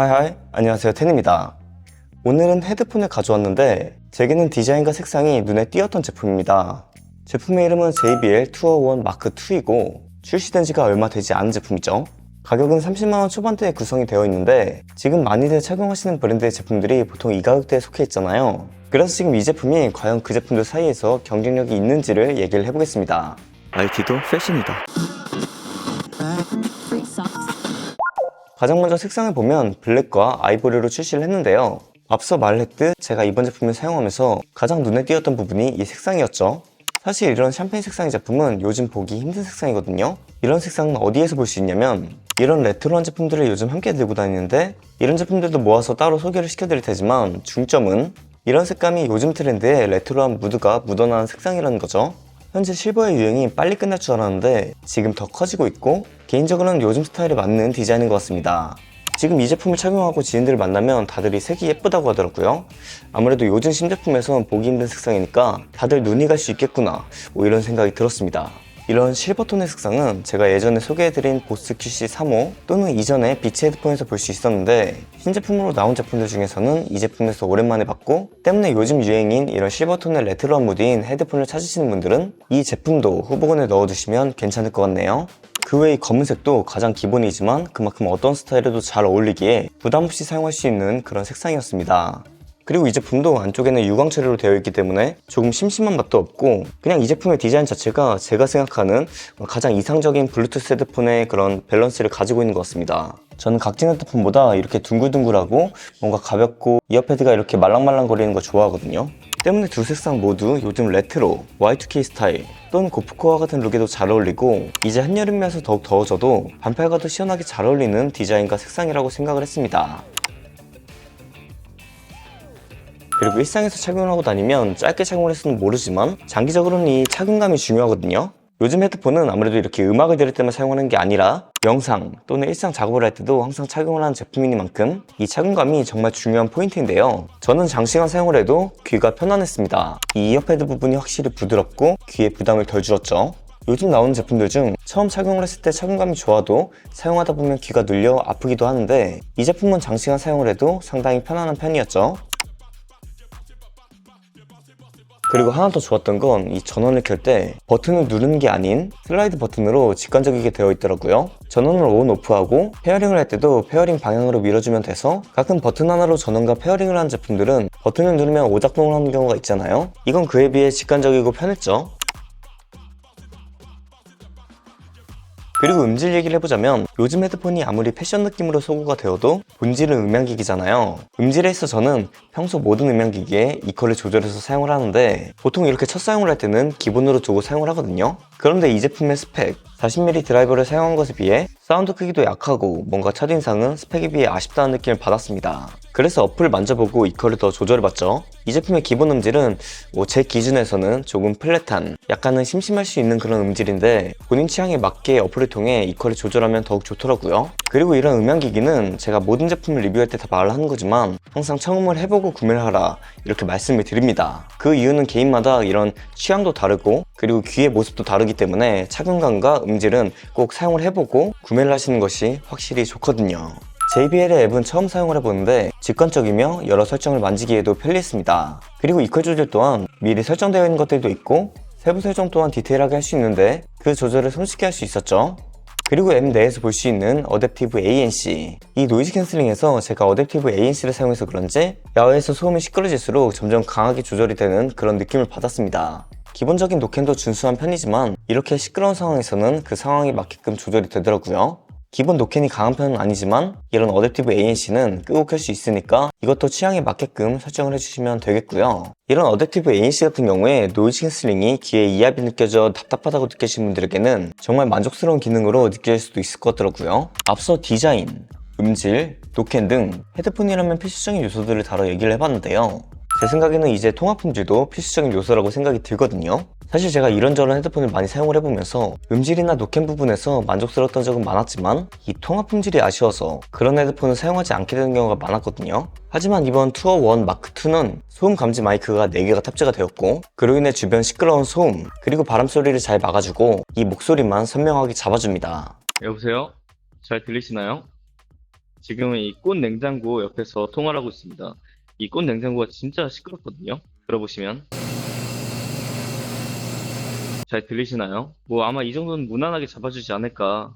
하이하이. 안녕하세요. 텐입니다. 오늘은 헤드폰을 가져왔는데 제게는 디자인과 색상이 눈에 띄었던 제품입니다. 제품의 이름은 JBL 투어 1 마크 2이고 출시된 지가 얼마 되지 않은 제품이죠. 가격은 30만원 초반대에 구성이 되어 있는데 지금 많이들 착용하시는 브랜드의 제품들이 보통 이 가격대에 속해 있잖아요. 그래서 지금 이 제품이 과연 그 제품들 사이에서 경쟁력이 있는지를 얘기를 해보겠습니다. IT도 패션이다 가장 먼저 색상을 보면 블랙과 아이보리로 출시를 했는데요. 앞서 말했듯 제가 이번 제품을 사용하면서 가장 눈에 띄었던 부분이 이 색상이었죠. 사실 이런 샴페인 색상의 제품은 요즘 보기 힘든 색상이거든요. 이런 색상은 어디에서 볼 수 있냐면 이런 레트로한 제품들을 요즘 함께 들고 다니는데 이런 제품들도 모아서 따로 소개를 시켜드릴 테지만 중점은 이런 색감이 요즘 트렌드에 레트로한 무드가 묻어나는 색상이라는 거죠. 현재 실버의 유행이 빨리 끝날 줄 알았는데 지금 더 커지고 있고 개인적으로는 요즘 스타일에 맞는 디자인인 것 같습니다. 지금 이 제품을 착용하고 지인들을 만나면 다들 이 색이 예쁘다고 하더라고요. 아무래도 요즘 신제품에선 보기 힘든 색상이니까 다들 눈이 갈 수 있겠구나 뭐 이런 생각이 들었습니다. 이런 실버톤의 색상은 제가 예전에 소개해드린 보스 QC 3호 또는 이전에 비치 헤드폰에서 볼 수 있었는데 신제품으로 나온 제품들 중에서는 이 제품에서 오랜만에 봤고 때문에 요즘 유행인 이런 실버톤의 레트로한 무드인 헤드폰을 찾으시는 분들은 이 제품도 후보군에 넣어두시면 괜찮을 것 같네요. 그 외의 검은색도 가장 기본이지만 그만큼 어떤 스타일에도 잘 어울리기에 부담없이 사용할 수 있는 그런 색상이었습니다. 그리고 이 제품도 안쪽에는 유광 처리로 되어 있기 때문에 조금 심심한 맛도 없고 그냥 이 제품의 디자인 자체가 제가 생각하는 가장 이상적인 블루투스 헤드폰의 그런 밸런스를 가지고 있는 것 같습니다. 저는 각진 헤드폰보다 이렇게 둥글둥글하고 뭔가 가볍고 이어패드가 이렇게 말랑말랑 거리는 거 좋아하거든요. 때문에 두 색상 모두 요즘 레트로, Y2K 스타일 또는 고프코어 같은 룩에도 잘 어울리고 이제 한여름이라서 더욱 더워져도 반팔과도 시원하게 잘 어울리는 디자인과 색상이라고 생각을 했습니다. 그리고 일상에서 착용을 하고 다니면 짧게 착용을 했으면 모르지만 장기적으로는 이 착용감이 중요하거든요. 요즘 헤드폰은 아무래도 이렇게 음악을 들을 때만 사용하는 게 아니라 영상 또는 일상 작업을 할 때도 항상 착용을 하는 제품이니만큼 이 착용감이 정말 중요한 포인트인데요. 저는 장시간 사용을 해도 귀가 편안했습니다. 이 이어패드 부분이 확실히 부드럽고 귀에 부담을 덜 줄었죠. 요즘 나오는 제품들 중 처음 착용을 했을 때 착용감이 좋아도 사용하다 보면 귀가 눌려 아프기도 하는데 이 제품은 장시간 사용을 해도 상당히 편안한 편이었죠. 그리고 하나 더 좋았던 건 이 전원을 켤 때 버튼을 누르는 게 아닌 슬라이드 버튼으로 직관적이게 되어 있더라고요. 전원을 온 오프하고 페어링을 할 때도 페어링 방향으로 밀어주면 돼서 가끔 버튼 하나로 전원과 페어링을 하는 제품들은 버튼을 누르면 오작동을 하는 경우가 있잖아요. 이건 그에 비해 직관적이고 편했죠. 그리고 음질 얘기를 해보자면 요즘 헤드폰이 아무리 패션 느낌으로 소구가 되어도 본질은 음향기기잖아요. 음질에 있어 저는 평소 모든 음향기기에 이퀄을 조절해서 사용을 하는데 보통 이렇게 첫 사용을 할 때는 기본으로 두고 사용을 하거든요. 그런데 이 제품의 스펙 40mm 드라이버를 사용한 것에 비해 사운드 크기도 약하고 뭔가 첫인상은 스펙에 비해 아쉽다는 느낌을 받았습니다. 그래서 어플을 만져보고 이퀄을 더 조절해봤죠. 이 제품의 기본 음질은 뭐 제 기준에서는 조금 플랫한 약간은 심심할 수 있는 그런 음질인데 본인 취향에 맞게 어플을 통해 이퀄을 조절하면 더욱 좋더라고요. 그리고 이런 음향기기는 제가 모든 제품을 리뷰할 때 다 말을 하는 거지만 항상 청음을 해보고 구매를 하라 이렇게 말씀을 드립니다. 그 이유는 개인마다 이런 취향도 다르고 그리고 귀의 모습도 다르기 때문에 착용감과 음질은 꼭 사용을 해보고 구매를 하시는 것이 확실히 좋거든요. JBL의 앱은 처음 사용을 해보는데 직관적이며 여러 설정을 만지기에도 편리했습니다. 그리고 이퀄 조절 또한 미리 설정되어 있는 것들도 있고 세부 설정 또한 디테일하게 할 수 있는데 그 조절을 손쉽게 할 수 있었죠. 그리고 앱 내에서 볼 수 있는 어댑티브 ANC 이 노이즈 캔슬링에서 제가 어댑티브 ANC를 사용해서 그런지 야외에서 소음이 시끄러질수록 점점 강하게 조절이 되는 그런 느낌을 받았습니다. 기본적인 노캔도 준수한 편이지만 이렇게 시끄러운 상황에서는 그 상황에 맞게끔 조절이 되더라고요. 기본 노캔이 강한 편은 아니지만 이런 어댑티브 ANC는 끄고 켤 수 있으니까 이것도 취향에 맞게끔 설정을 해주시면 되겠고요. 이런 어댑티브 ANC 같은 경우에 노이즈 캔슬링이 귀에 이압이 느껴져 답답하다고 느끼시는 분들에게는 정말 만족스러운 기능으로 느껴질 수도 있을 것 같더라고요. 앞서 디자인, 음질, 노캔 등 헤드폰이라면 필수적인 요소들을 다뤄 얘기를 해봤는데요. 제 생각에는 이제 통합 품질도 필수적인 요소라고 생각이 들거든요. 사실 제가 이런저런 헤드폰을 많이 사용을 해보면서 음질이나 노캔 부분에서 만족스러웠던 적은 많았지만 이 통합 품질이 아쉬워서 그런 헤드폰을 사용하지 않게 되는 경우가 많았거든요. 하지만 이번 투어 1 마크 2는 소음 감지 마이크가 4개가 탑재가 되었고 그로 인해 주변 시끄러운 소음 그리고 바람 소리를 잘 막아주고 이 목소리만 선명하게 잡아줍니다. 여보세요? 잘 들리시나요? 지금은 이 꽃 냉장고 옆에서 통화를 하고 있습니다. 이 꽃 냉장고가 진짜 시끄럽거든요. 들어보시면. 잘 들리시나요? 뭐 아마 이 정도는 무난하게 잡아주지 않을까.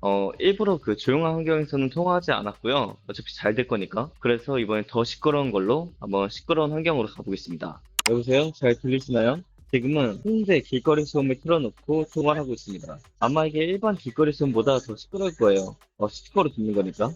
어, 일부러 그 조용한 환경에서는 통화하지 않았고요. 어차피 잘 될 거니까. 그래서 이번엔 더 시끄러운 걸로 한번 시끄러운 환경으로 가보겠습니다. 여보세요? 잘 들리시나요? 지금은 현재 길거리 소음을 틀어놓고 통화를 하고 있습니다. 아마 이게 일반 길거리 소음보다 더 시끄러울 거예요. 어, 스피커로 듣는 거니까.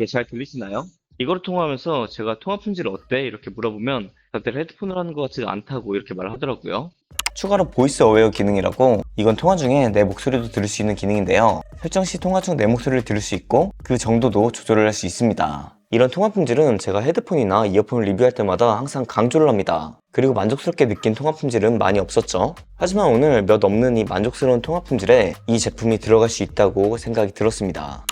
어떻게 잘 들리시나요? 이거를 통화하면서 제가 통화 품질 어때? 이렇게 물어보면 다들 헤드폰을 하는 것 같지가 않다고 이렇게 말을 하더라고요. 추가로 보이스 어웨어 기능이라고 이건 통화 중에 내 목소리도 들을 수 있는 기능인데요. 설정 시 통화 중 내 목소리를 들을 수 있고 그 정도도 조절을 할 수 있습니다. 이런 통화 품질은 제가 헤드폰이나 이어폰을 리뷰할 때마다 항상 강조를 합니다. 그리고 만족스럽게 느낀 통화 품질은 많이 없었죠. 하지만 오늘 몇 없는 이 만족스러운 통화 품질에 이 제품이 들어갈 수 있다고 생각이 들었습니다.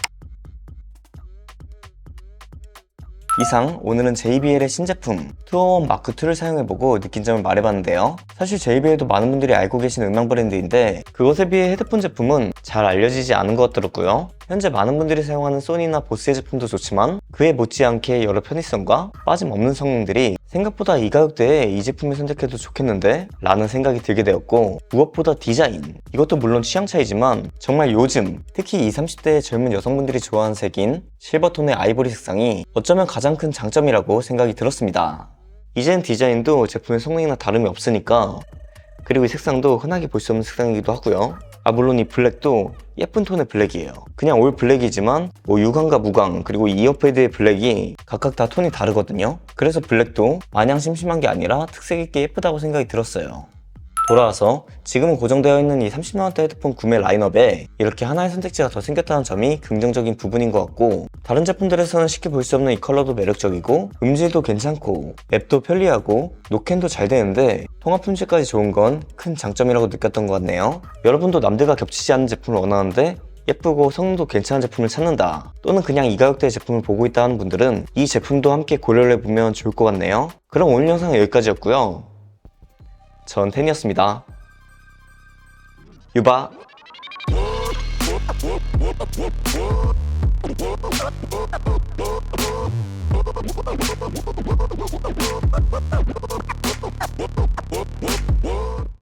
이상 오늘은 JBL의 신제품 투어원 마크2를 사용해보고 느낀 점을 말해봤는데요. 사실 JBL도 많은 분들이 알고 계신 음향 브랜드인데 그것에 비해 헤드폰 제품은 잘 알려지지 않은 것 같더라고요. 현재 많은 분들이 사용하는 소니나 보스의 제품도 좋지만 그에 못지않게 여러 편의성과 빠짐없는 성능들이 생각보다 이 가격대에 이 제품을 선택해도 좋겠는데 라는 생각이 들게 되었고 무엇보다 디자인 이것도 물론 취향 차이지만 정말 요즘 특히 20, 30대의 젊은 여성분들이 좋아하는 색인 실버톤의 아이보리 색상이 어쩌면 가장 큰 장점이라고 생각이 들었습니다. 이젠 디자인도 제품의 성능이나 다름이 없으니까 그리고 이 색상도 흔하게 볼 수 없는 색상이기도 하고요. 아 물론 이 블랙도 예쁜 톤의 블랙이에요. 그냥 올 블랙이지만 뭐 유광과 무광 그리고 이 이어패드의 블랙이 각각 다 톤이 다르거든요. 그래서 블랙도 마냥 심심한 게 아니라 특색 있게 예쁘다고 생각이 들었어요. 돌아와서 지금은 고정되어 있는 이 30만원대 헤드폰 구매 라인업에 이렇게 하나의 선택지가 더 생겼다는 점이 긍정적인 부분인 것 같고 다른 제품들에서는 쉽게 볼 수 없는 이 컬러도 매력적이고 음질도 괜찮고 앱도 편리하고 노캔도 잘 되는데 통합 품질까지 좋은 건 큰 장점이라고 느꼈던 것 같네요. 여러분도 남들과 겹치지 않는 제품을 원하는데 예쁘고 성능도 괜찮은 제품을 찾는다 또는 그냥 이 가격대의 제품을 보고 있다 하는 분들은 이 제품도 함께 고려를 해보면 좋을 것 같네요. 그럼 오늘 영상은 여기까지였고요 전 텐이었습니다. 유바